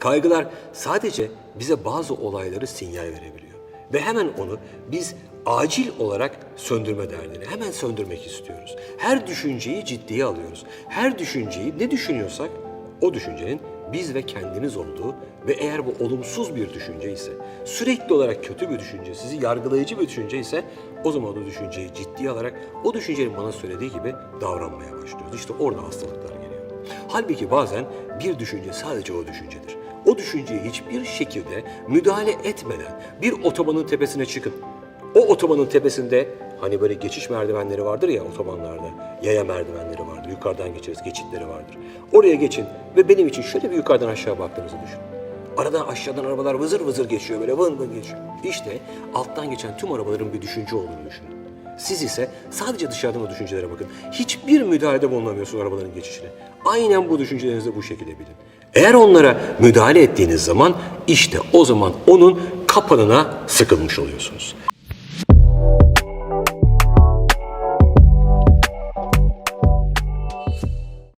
Kaygılar sadece bize bazı olayları sinyal verebiliyor. Ve hemen onu biz acil olarak söndürme derdini hemen söndürmek istiyoruz. Her düşünceyi ciddiye alıyoruz. Her düşünceyi ne düşünüyorsak o düşüncenin biz ve kendiniz olduğu ve eğer bu olumsuz bir düşünce ise, sürekli olarak kötü bir düşünce, sizi yargılayıcı bir düşünce ise o zaman o düşünceyi ciddiye alarak o düşüncenin bana söylediği gibi davranmaya başlıyoruz. İşte orada hastalıklar geliyor. Halbuki bazen bir düşünce sadece o düşüncedir. O düşünceye hiçbir şekilde müdahale etmeden bir otobanın tepesine çıkın. O otobanın tepesinde hani böyle geçiş merdivenleri vardır ya otobanlarda. Yaya merdivenleri vardır. Yukarıdan geçeriz. Geçitleri vardır. Oraya geçin ve benim için şöyle bir yukarıdan aşağı baktığınızı düşünün. Aradan aşağıdan arabalar vızır vızır geçiyor böyle vın vın geçiyor. İşte alttan geçen tüm arabaların bir düşünce olduğunu düşünün. Siz ise sadece dışarıdan o düşüncelere bakın. Hiçbir müdahalede bulunamıyorsunuz arabaların geçişine. Aynen bu düşüncelerinizi bu şekilde bilin. Eğer onlara müdahale ettiğiniz zaman işte o zaman onun kapanına sıkılmış oluyorsunuz.